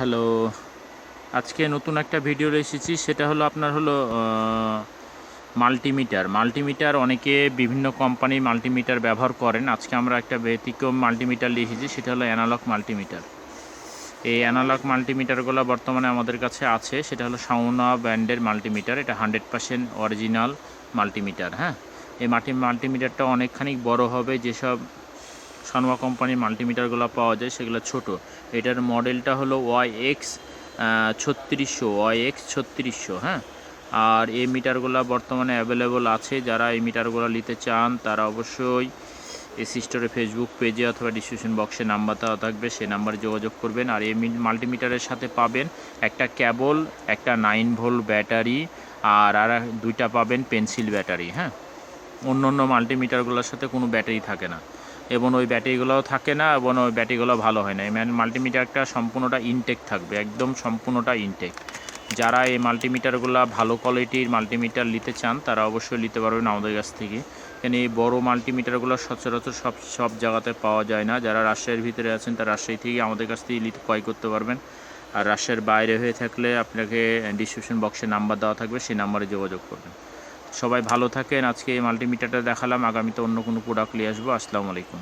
Hello, আজকে নতুন একটা ভিডিও এসেছি, সেটা হলো আপনার হলো মাল্টিমিটার। মাল্টিমিটার অনেকে বিভিন্ন কোম্পানির মাল্টিমিটার ব্যবহার করেন। আজকে আমরা একটা ব্যতিক্রম মাল্টিমিটার লিখেছি সেটা হলো অ্যানালগ মাল্টিমিটার। এই অ্যানালগ মাল্টিমিটারগুলো বর্তমানে আমাদের কাছে আছে, সেটা হলো সাউনা ব্র্যান্ডের মাল্টিমিটার। এটা হান্ড্রেড পার্সেন্ট অরিজিনাল মাল্টিমিটার হ্যাঁ? এই মাল্টি মাল্টিমিটারটা অনেকখানি বড় হবে, যেসব সানোয়া কোম্পানির মাল্টিমিটারগুলো পাওয়া যায়, সেগুলো ছোট। এটার মডেলটা হলো ওয়াই এক্স ছত্রিশশো, ওয়াই এক্স ছত্রিশশো হ্যাঁ? আর এই মিটারগুলো বর্তমানে অ্যাভেলেবল আছে, যারা এই মিটারগুলো নিতে চান, তারা অবশ্যই এসি স্টোরে ফেসবুক পেজে অথবা ডিসক্রিপশন বক্সে নাম্বার দেওয়া থাকবে সেই নাম্বারে যোগাযোগ করবেন। আর এই মাল্টিমিটারের সাথে পাবেন একটা ক্যাবল একটা নাইন ভোল্ট ব্যাটারি আর আর দুইটা পাবেন পেন্সিল ব্যাটারি হ্যাঁ? অন্য অন্য মাল্টিমিটারগুলোর সাথে কোনো ব্যাটারি থাকে না। এবং ওই ব্যাটারিগুলোও থাকে না এবং ওই ব্যাটারিগুলো ভালো হয় না। এই মাল্টিমিটারটা সম্পূর্ণটা ইনটেক থাকবে, একদম সম্পূর্ণটা ইনটেক যারা এই মাল্টিমিটারগুলো ভালো কোয়ালিটির মাল্টিমিটার নিতে চান, তারা অবশ্যই নিতে পারবেন আমাদের কাছ থেকে। কেন এই বড় মাল্টিমিটারগুলো সচরাচর সব সব জায়গাতে পাওয়া যায় না। যারা রাজশাহীর ভিতরে আছেন, তারা রাজশাহী থেকে আমাদের কাছ থেকে নিতে ক্রয় করতে পারবেন। আর রাজশাহীর বাইরে হয়ে থাকলে আপনাকে ডিসক্রিপশন বক্সে নাম্বার দেওয়া থাকবে, সেই নাম্বারে যোগাযোগ করবেন। সবাই ভালো থাকেন। আজকে এই মাল্টিমিটারটা দেখালাম। আগামীতে অন্য কোনো প্রোডাক্ট নিয়ে আসব। আসসালামু আলাইকুম।